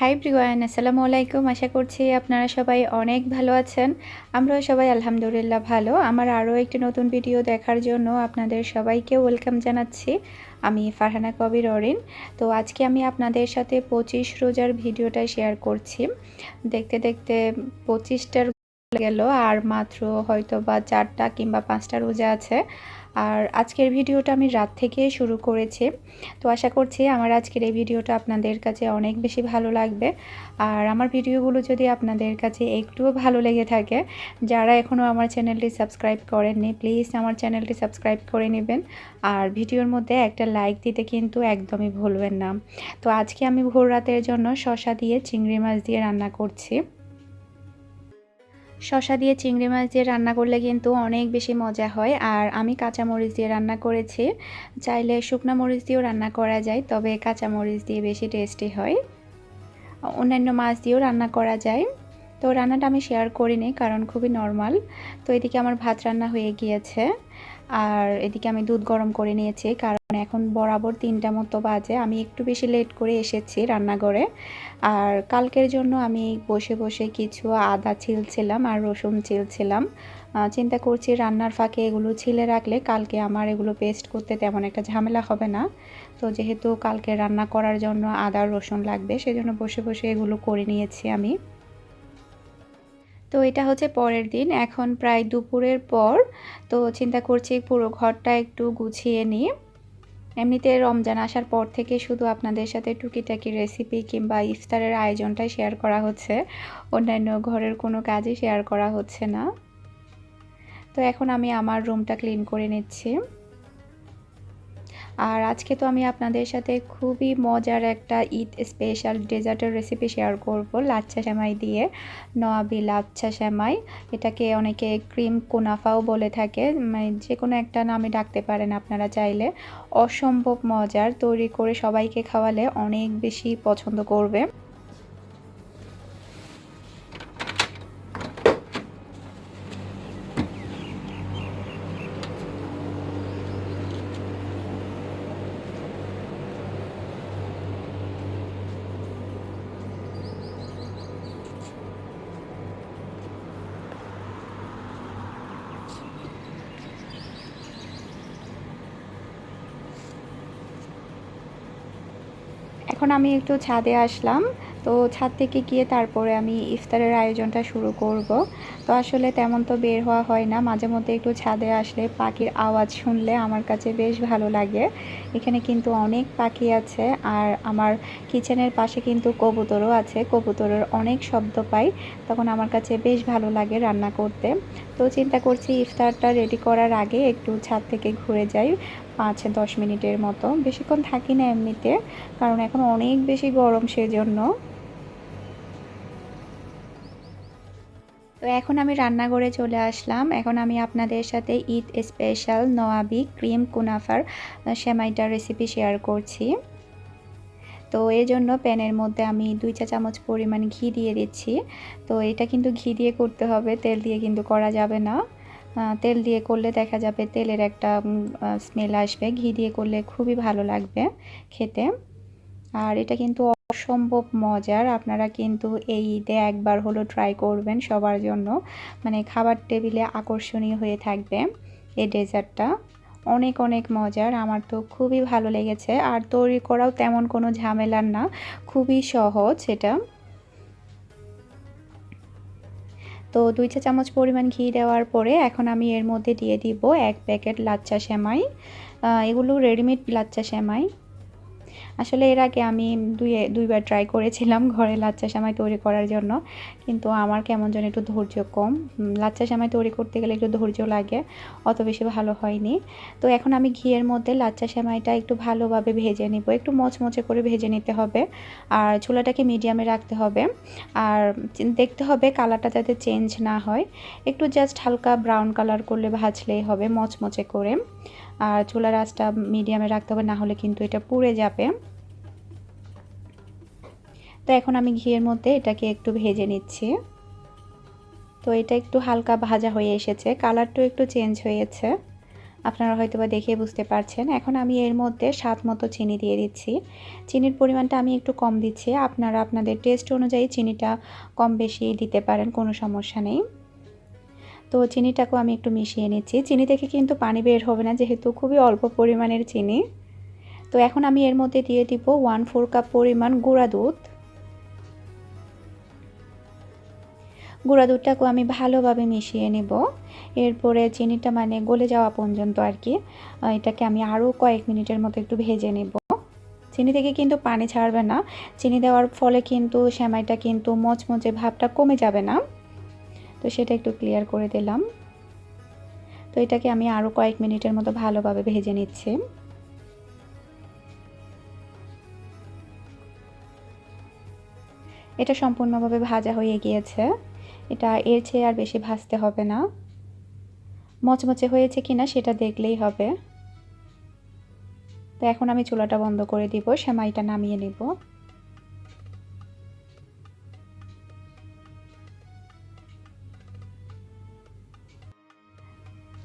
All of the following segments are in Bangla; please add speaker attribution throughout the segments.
Speaker 1: হাই প্রিয়ান আসসালামু আলাইকুম। আশা করছি আপনারা সবাই অনেক ভালো আছেন। আমরাও সবাই আলহামদুলিল্লাহ ভালো। আমার আরও একটি নতুন ভিডিও দেখার জন্য আপনাদের সবাইকে ওয়েলকাম জানাচ্ছি। আমি ফারহানা কবির অরিন। তো আজকে আমি আপনাদের সাথে পঁচিশ রোজার ভিডিওটা শেয়ার করছি। দেখতে দেখতে পঁচিশটার গেল, আর মাত্র হয়তো বা চারটা কিংবা পাঁচটা রোজা আছে। আর আজকের ভিডিওটা আমি রাত থেকে শুরু করেছি। তো আশা করছি আমার আজকের এই ভিডিওটা আপনাদের কাছে অনেক বেশি ভালো লাগবে। আর আমার ভিডিওগুলো যদি আপনাদের কাছে একটুও ভালো লেগে থাকে, যারা এখনও আমার চ্যানেলটি সাবস্ক্রাইব করেননি, প্লিজ আমার চ্যানেলটি সাবস্ক্রাইব করে নেবেন। আর ভিডিওর মধ্যে একটা লাইক দিতে কিন্তু একদমই ভুলবেন না। তো আজকে আমি ভোর রাতের জন্য শশা দিয়ে চিংড়ি মাছ দিয়ে রান্না করছি। শশা দিয়ে চিংড়ি মাছ দিয়ে রান্না করলে কিন্তু অনেক বেশি মজা হয়। আর আমি কাঁচা মরিচ দিয়ে রান্না করেছি। চাইলে শুকনো মরিচ দিয়েও রান্না করা যায়, তবে কাঁচা মরিচ দিয়ে বেশি টেস্টি হয়। অন্যান্য মাছ দিয়েও রান্না করা যায়। তো রান্নাটা আমি শেয়ার করিনি, কারণ খুবই নর্মাল তো এদিকে আমার ভাত রান্না হয়ে গিয়েছে। আর এদিকে আমি দুধ গরম করে নিয়েছি, কারণ এখন বরাবর তিনটা মতো বাজে। আমি একটু বেশি লেট করে এসেছি রান্নাঘরে। আর কালকের জন্য আমি বসে বসে কিছু আদা ছিলছিলাম আর রসুন ছিলছিলাম। চিন্তা করছি রান্নার ফাঁকে এগুলো ছিলে রাখলে কালকে আমার এগুলো পেস্ট করতে তেমন একটা ঝামেলা হবে না। তো যেহেতু কালকে রান্না করার জন্য আদা রসুন লাগবে, সেজন্য বসে বসে এগুলো করে নিয়েছি আমি। তো এটা হচ্ছে পরের দিন। এখন প্রায় দুপুরের পর। তো চিন্তা করছি পুরো ঘরটা একটু গুছিয়ে নিই। এমনিতে রমজান আসার পর থেকে শুধু আপনাদের সাথে টুকিটাকি রেসিপি কিংবা ইফতারের আয়োজনটাই শেয়ার করা হচ্ছে। অন্যান্য ঘরের কোনো কাজই শেয়ার করা হচ্ছে না। তো এখন আমি আমার রুমটা ক্লিন করে নিচ্ছি। আর আজকে তো আমি আপনাদের সাথে খুবই মজার একটা ঈদ স্পেশাল ডেজার্টের রেসিপি শেয়ার করব, লাচ্ছা সেমাই দিয়ে নোয়াবি লাচ্ছা সেমাই। এটাকে অনেকে ক্রিম কোনাফাও বলে থাকে মানে যে কোনো একটা নামে ডাকতে পারেন আপনারা চাইলে। অসম্ভব মজার, তৈরি করে সবাইকে খাওয়ালে অনেক বেশি পছন্দ করবে। এখন আমি একটু ছাদে আসলাম। তো ছাদ থেকে গিয়ে তারপরে আমি ইফতারের আয়োজনটা শুরু করব। তো আসলে তেমন তো বের হওয়া হয় না। মাঝে মধ্যে একটু ছাদে আসলে পাখির আওয়াজ শুনলে আমার কাছে বেশ ভালো লাগে। এখানে কিন্তু অনেক পাখি আছে আর আমার কিচেনের পাশে কিন্তু কবুতরও আছে। কবুতরের অনেক শব্দ পাই, তখন আমার কাছে বেশ ভালো লাগে রান্না করতে। তো চিন্তা করছি ইফতারটা রেডি করার আগে একটু ছাদ থেকে ঘুরে যাই পাঁচ দশ মিনিটের মতো। বেশিক্ষণ থাকি না এমনিতে, কারণ এখন অনেক বেশি গরম সেজন্য। তো এখন আমি রান্নাঘরে চলে আসলাম। এখন আমি আপনাদের সাথে ঈদ স্পেশাল নোয়াবি ক্রিম কুনাফার সেমাইটার রেসিপি শেয়ার করছি। তো এই জন্য প্যানের মধ্যে আমি দুই চা চামচ পরিমাণ ঘি দিয়ে দিচ্ছি। তো এটা কিন্তু ঘি দিয়ে করতে হবে, তেল দিয়ে কিন্তু করা যাবে না। তেল দিয়ে করলে দেখা যাবে তেলের একটা স্মেল আসবে। ঘি দিয়ে করলে খুবই ভালো লাগবে খেতে। আর এটা কিন্তু অসম্ভব মজার। আপনারা কিন্তু এই ঈদে একবার হলো ট্রাই করবেন সবার জন্য। মানে খাবার টেবিলে আকর্ষণীয় হয়ে থাকবে এই ডেজার্টটা অনেক অনেক মজার। আমার তো খুবই ভালো লেগেছে। আর তৈরি করাও তেমন কোনো ঝামেলার না। খুবই সহজ এটা। তো দুই চা চামচ পরিমাণ ঘি দেওয়ার পরে এখন আমি এর মধ্যে দিয়ে দিব এক প্যাকেট লাচ্চা সেমাই। এগুলো রেডিমেড লাচ্চা সেমাই। আসলে এর আগে আমি দুই, দুইবার ট্রাই করেছিলাম ঘরে লাচ্চা সামাই তৈরি করার জন্য। কিন্তু আমার কেমন যেন একটু ধৈর্য কম। লাচ্চা সামাই তৈরি করতে গেলে একটু ধৈর্য লাগে, অত বেশি ভালো হয়নি। তো এখন আমি ঘিয়ের মধ্যে লাচ্চা সেমাইটা একটু ভালোভাবে ভেজে নিব। একটু মচমচে করে ভেজে নিতে হবে। আর চুলাটাকে মিডিয়ামে রাখতে হবে। আর দেখতে হবে কালারটা যাতে চেঞ্জ না হয়। একটু জাস্ট হালকা ব্রাউন কালার করলে ভাজলেই হবে মচমচে করে। আর চুলার আঁচটা মিডিয়ামে রাখতে হবে না হলে কিন্তু এটা পুড়ে যাবে। তো এখন আমি ঘিয়ের মধ্যে এটাকে একটু ভেজে নিচ্ছি। তো এটা একটু হালকা ভাজা হয়ে এসেছে, কালারটাও একটু চেঞ্জ হয়েছে। আপনারা হয়তো বা দেখে বুঝতে পারছেন, এখন আমি এর মধ্যে স্বাদ মতো চিনি দিয়ে দিচ্ছি। চিনির পরিমাণটা আমি একটু কম দিচ্ছি, আপনারা আপনাদের টেস্ট অনুযায়ী চিনিটা কম বেশি দিতে পারেন, কোনো সমস্যা নেই। তো চিনিটাকেও আমি একটু মিশিয়ে নিচ্ছি। চিনি থেকে কিন্তু পানি বের হবে না, যেহেতু খুবই অল্প পরিমাণের চিনি। তো এখন আমি এর মধ্যে দিয়ে দিব ওয়ান ফোর কাপ পরিমাণ গুঁড়া দুধ। গুঁড়া দুধটাকেও আমি ভালোভাবে মিশিয়ে নেব। এরপরে চিনিটা মানে গলে যাওয়া পর্যন্ত আর কি এটাকে আমি আরও কয়েক মিনিটের মতো একটু ভেজে নেব। চিনি থেকে কিন্তু পানি ছাড়বে না। চিনি দেওয়ার ফলে কিন্তু সেমাইটা কিন্তু মচমচে ভাবটা কমে যাবে না। তো সেটা একটু ক্লিয়ার করে দিলাম। তো এটাকে আমি আরও কয়েক মিনিটের মতো ভালোভাবে ভেজে নিচ্ছি। এটা সম্পূর্ণভাবে ভাজা হয়ে গিয়েছে। এটা এর চেয়ে আর বেশি ভাজতে হবে না। মচমচে হয়েছে কিনা সেটা দেখলেই হবে। তো এখন আমি চুলাটা বন্ধ করে দিব, সেমাইটা নামিয়ে নেব।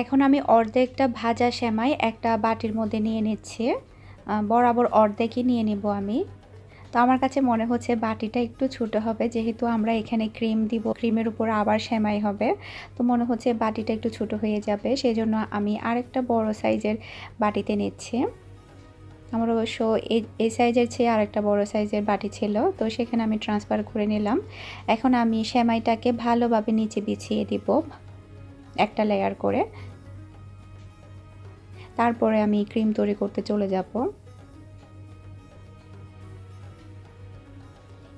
Speaker 1: এখন আমি অর্ধেকটা ভাজা সেমাই একটা বাটির মধ্যে নিয়ে নিচ্ছি। বরাবর অর্ধেকই নিয়ে নেব আমি। তো আমার কাছে মনে হচ্ছে বাটিটা একটু ছোটো হবে, যেহেতু আমরা এখানে ক্রিম দিব, ক্রিমের উপর আবার সেমাই হবে। তো মনে হচ্ছে বাটিটা একটু ছোট হয়ে যাবে সেই জন্য আমি আরেকটা বড় সাইজের বাটিতে নিচ্ছি। আমার অবশ্য এই সাইজের চেয়ে আরেকটা বড় সাইজের বাটি ছিল, তো সেখানে আমি ট্রান্সফার করে নিলাম। এখন আমি সেমাইটাকে ভালোভাবে নিচে বিছিয়ে দিব। একটা লেয়ার করে। তারপরে আমি ক্রিম তৈরি করতে চলে যাব।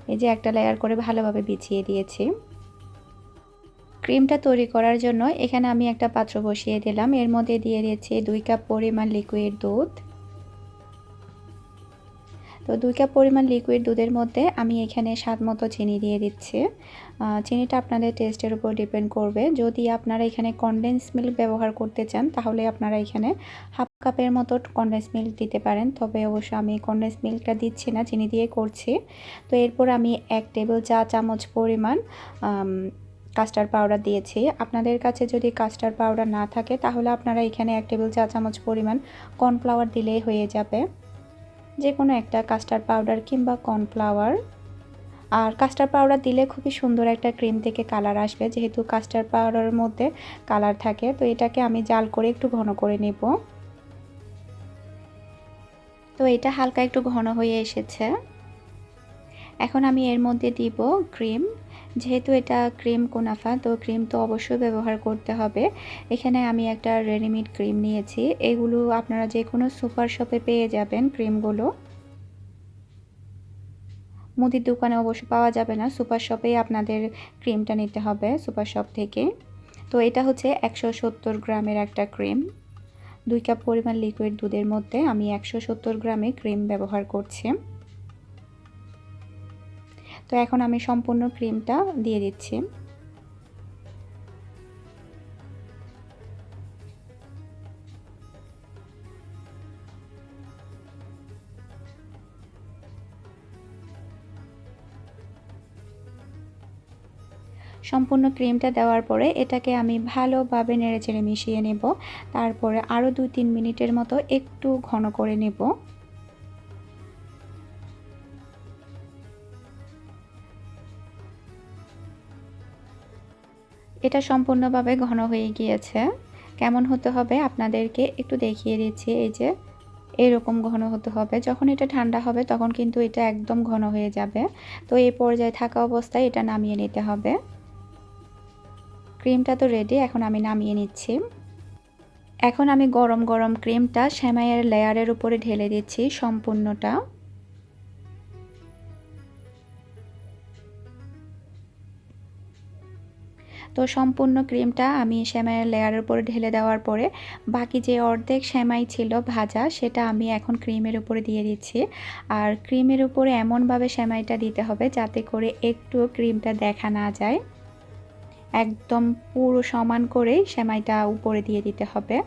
Speaker 1: এই যে একটা লেয়ার করে ভালোভাবে বিছিয়ে দিয়েছি। ক্রিমটা তৈরি করার জন্য এখানে আমি একটা পাত্র বসিয়ে দিলাম। এর মধ্যে দিয়ে দিয়েছি দুই কাপ পরিমাণ লিকুইড দুধ। তো দুই কাপ পরিমাণ লিকুইড দুধের মধ্যে আমি এখানে স্বাদ মতো চিনি দিয়ে দিচ্ছি। চিনিটা আপনাদের টেস্টের উপর ডিপেন্ড করবে। যদি আপনারা এখানে কনডেন্স মিল্ক ব্যবহার করতে চান, তাহলে আপনারা এখানে হাফ কাপের মতো কনডেন্স মিল্ক দিতে পারেন। তবে অবশ্য আমি কনডেন্স মিল্কটা দিচ্ছি না, চিনি দিয়ে করছি। তো এরপর আমি এক টেবিল চা চামচ পরিমাণ কাস্টার্ড পাউডার দিয়েছি। আপনাদের কাছে যদি কাস্টার্ড পাউডার না থাকে, তাহলে আপনারা এখানে এক টেবিল চা চামচ পরিমাণ কর্নফ্লাওয়ার দিলেই হয়ে যাবে। যে কোনো একটা কাস্টার্ড পাউডার কিংবা কর্নফ্লাওয়ার আর কাস্টার্ড পাউডার দিলে খুবই সুন্দর একটা ক্রিম থেকে কালার আসবে, যেহেতু কাস্টার্ড পাউডারের মধ্যে কালার থাকে, তো এটাকে আমি জাল করে একটু ঘন করে নেব। তো এটা হালকা একটু ঘন হয়ে এসেছে। এখন আমি এর মধ্যে দিব ক্রিম যেহেতু এটা ক্রিম কোনাফা, তো ক্রিম তো অবশ্যই ব্যবহার করতে হবে। এখানে আমি একটা রেডিমেড ক্রিম নিয়েছি। এগুলো আপনারা যে কোনো সুপার শপে পেয়ে যাবেন ক্রিমগুলো। মুদির দোকানে অবশ্য পাওয়া যাবে না, সুপার শপেই আপনাদের ক্রিমটা নিতে হবে, সুপার শপ থেকে। তো এটা হচ্ছে একশো সত্তর গ্রামের একটা ক্রিম। দুই কাপ পরিমাণ লিকুইড দুধের মধ্যে আমি একশো সত্তর গ্রামে ক্রিম ব্যবহার করছি। তো এখন আমি সম্পূর্ণ ক্রিমটা দিয়ে দিচ্ছি। সম্পূর্ণ ক্রিমটা দেওয়ার পরে এটাকে আমি ভালোভাবে নেড়েচেড়ে মিশিয়ে নেব। তারপরে আরও দুই তিন মিনিটের মতো একটু ঘন করে নেব। এটা সম্পূর্ণভাবে ঘন হয়ে গিয়েছে। কেমন হতে হবে আপনাদেরকে একটু দেখিয়ে দিচ্ছি, এই যে এরকম ঘন হতে হবে। যখন এটা ঠান্ডা হবে তখন কিন্তু এটা একদম ঘন হয়ে যাবে। তো এই পর্যায়ে থাকা অবস্থায় এটা নামিয়ে নিতে হবে। ক্রিমটা তো রেডি এখন আমি নামিয়ে নিচ্ছি। এখন আমি গরম গরম ক্রিমটা শ্যামাইয়ের লেয়ারের উপরে ঢেলে দিচ্ছি সম্পূর্ণটা। তো সম্পূর্ণ ক্রিমটা আমি শ্যামাইয়ের লেয়ারের উপরে ঢেলে দেওয়ার পরে বাকি যে অর্ধেক শ্যামাই ছিল ভাজা, সেটা আমি এখন ক্রিমের উপরে দিয়ে দিচ্ছি। আর ক্রিমের উপরে এমনভাবে শ্যামাইটা দিতে হবে যাতে করে একটু ক্রিমটা দেখা না যায়। একদম পুরো সমান করেই সেমাইটা উপরে দিয়ে দিতে হবে।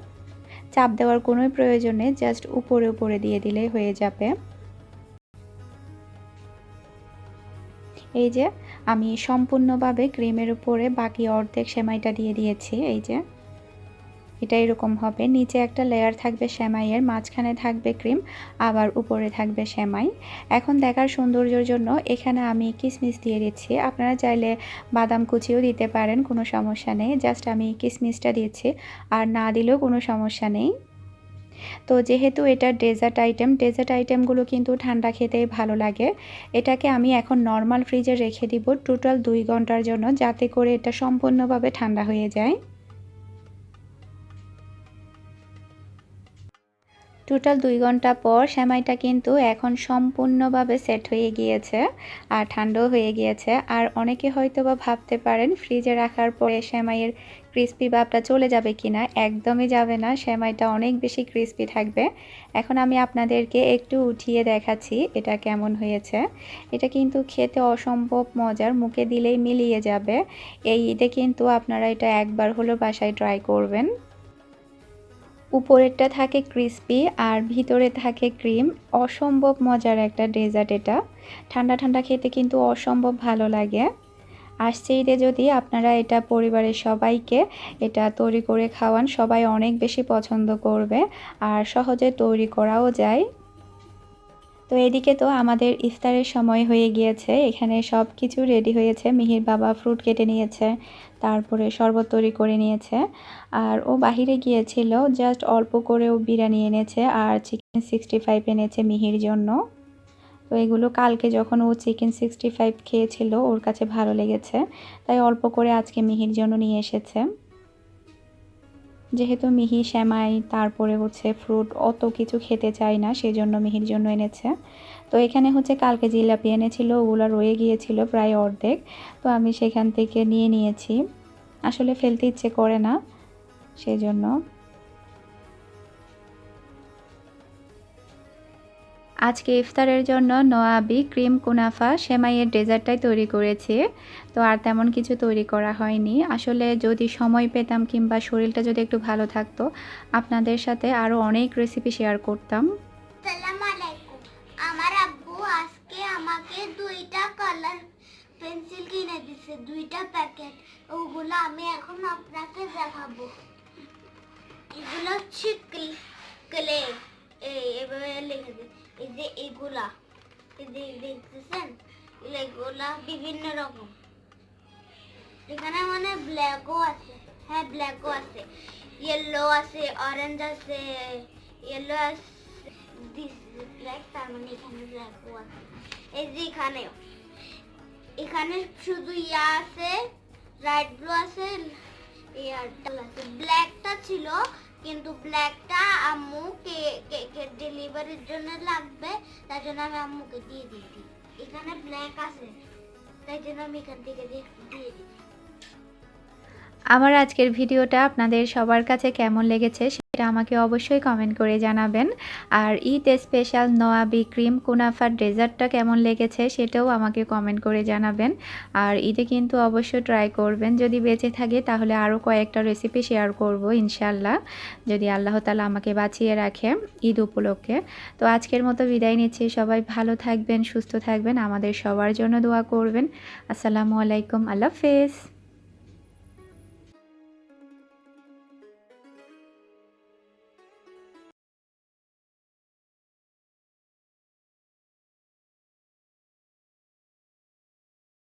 Speaker 1: চাপ দেওয়ার কোনো প্রয়োজন নেই, জাস্ট উপরে উপরে দিয়ে দিলেই হয়ে যাবে। এই যে আমি সম্পূর্ণভাবে ক্রিমের উপরে বাকি অর্ধেক সেমাইটা দিয়ে দিয়েছি, এই যে। এটা এরকম হবে, নিচে একটা লেয়ার থাকবে সেমাইয়ের, মাঝখানে থাকবে ক্রিম, আবার উপরে থাকবে সেমাই। এখন দেখার সৌন্দর্যের জন্য এখানে আমি কিসমিস দিয়ে দিচ্ছি। আপনারা চাইলে বাদাম কুচিও দিতে পারেন, কোনো সমস্যা নেই, জাস্ট আমি কিসমিসটা দিচ্ছি, আর না দিলেও কোনো সমস্যা নেই। তো যেহেতু এটা ডেজার্ট আইটেম, ডেজার্ট আইটেমগুলো কিন্তু ঠান্ডা খেতেই ভালো লাগে। এটাকে আমি এখন নর্মাল ফ্রিজে রেখে দিব টোটাল দুই ঘণ্টার জন্য, যাতে করে এটা সম্পূর্ণভাবে ঠান্ডা হয়ে যায়। টোটাল দুই ঘণ্টা পর সেমাইটা কিন্তু এখন সম্পূর্ণভাবে সেট হয়ে গিয়েছে আর ঠান্ডাও হয়ে গিয়েছে। আর অনেকে হয়তো বা ভাবতে পারেন ফ্রিজে রাখার পরে সেমাইয়ের ক্রিস্পি ভাবটা চলে যাবে কি না একদমই যাবে না। সেমাইটা অনেক বেশি ক্রিস্পি থাকবে। এখন আমি আপনাদেরকে একটু উঠিয়ে দেখাচ্ছি এটা কেমন হয়েছে। এটা কিন্তু খেতে অসম্ভব মজার, মুখে দিলেই মিলিয়ে যাবে। এই ঈদে কিন্তু আপনারা এটা একবার হলো বাসায় ট্রাই করবেন। উপরেরটা থাকে ক্রিসপি আর ভিতরে থাকে ক্রিম অসম্ভব মজার একটা ডেজার্ট এটা। ঠান্ডা ঠান্ডা খেতে কিন্তু অসম্ভব ভালো লাগে। আসছে ঈদে যদি আপনারা এটা পরিবারের সবাইকে এটা তৈরি করে খাওয়ান, সবাই অনেক বেশি পছন্দ করবে। আর সহজে তৈরি করাও যায়। তো এদিকে তো আমাদের ইফতারের সময় হয়ে গিয়েছে। এখানে সব কিছু রেডি হয়েছে। মিহির বাবা ফ্রুট কেটে নিয়েছে, তারপরে শরবত তৈরি করে নিয়েছে। আর ও বাহিরে গিয়েছিল জাস্ট অল্প করে ও বিরিয়ানি এনেছে আর চিকেন সিক্সটি ফাইভ এনেছে মিহির জন্য। তো এগুলো কালকে যখন ও চিকেন সিক্সটি ফাইভ খেয়েছিল, ওর কাছে ভালো লেগেছে। তাই অল্প করে আজকে মিহির জন্য নিয়ে এসেছে। যেহেতু মিহি, শ্যামাই, তারপরে হচ্ছে ফ্রুট অত কিছু খেতে চাই না সেই জন্য মিহির জন্য এনেছে। তো এখানে হচ্ছে কালকে জিলাপি এনেছিল, ওগুলো রয়ে গিয়েছিল প্রায় অর্ধেক। তো আমি সেখান থেকে নিয়ে নিয়েছি। আসলে ফেলতে ইচ্ছে করে না সেই জন্য আজকে ইফতারের জন্য নোয়াবি ক্রিম কুনাফা সেমাইয়ের ডেজার্টটাই তৈরি করেছি। তো আর তেমন কিছু তৈরি করা হয়নি। আসলে যদি সময় পেতাম কিংবা শরীরটা যদি একটু ভালো থাকতো, আপনাদের সাথে আরও অনেক রেসিপি শেয়ার করতাম।
Speaker 2: আমার আব্বু আজকে আমাকে দুইটা কালার পেন্সিল কিনে দিছে, দুইটা প্যাকেট ওগুলো আমি এখন আপনাকে দেখাবো। এগুলো হচ্ছে এভাবে লিখে দিই এই যে এগুলা। এই যে দেখতেছেন? এগুলা বিভিন্ন রকম। এখানে মানে ব্ল্যাকও আছে। হ্যাঁ ব্ল্যাকও আছে। ইয়েলো আছে অরেঞ্জ আছে ইয়েলো আছে দিস ব্ল্যাক তার মানে এখানে ব্ল্যাকও আছে। এই যে এখানেও এখানে শুধু ইয়া আছে লাইট ব্লু আছে, এয়ারটেল আছে। ব্ল্যাকটা ছিল কিন্তু ব্ল্যাকটা আম্মু কেকের ডেলিভারির জন্য লাগবে, তার জন্য আমি আম্মুকে দিয়ে দিয়েছি। এখানে ব্ল্যাক আছে, তাই জন্য আমি এখান থেকে দিয়ে দিয়ে দিই
Speaker 1: আমার আজকের ভিডিওটা আপনাদের সবার কাছে কেমন লেগেছে সেটা আমাকে অবশ্যই কমেন্ট করে জানাবেন। আর ঈদ স্পেশাল নোয়াবি ক্রিম কুনাফার ডেজার্টটা কেমন লেগেছে সেটাও আমাকে কমেন্ট করে জানাবেন। আর ঈদে কিন্তু অবশ্যই ট্রাই করবেন। যদি বেঁচে থাকে তাহলে আরও কয়েকটা রেসিপি শেয়ার করব ইনশাল্লাহ যদি আল্লাহ তালা আমাকে বাঁচিয়ে রাখে ঈদ উপলক্ষে। তো আজকের মতো বিদায় নিচ্ছি। সবাই ভালো থাকবেন, সুস্থ থাকবেন। আমাদের সবার জন্য দোয়া করবেন। আসসালামু আলাইকুম। আল্লাহ হাফেজ।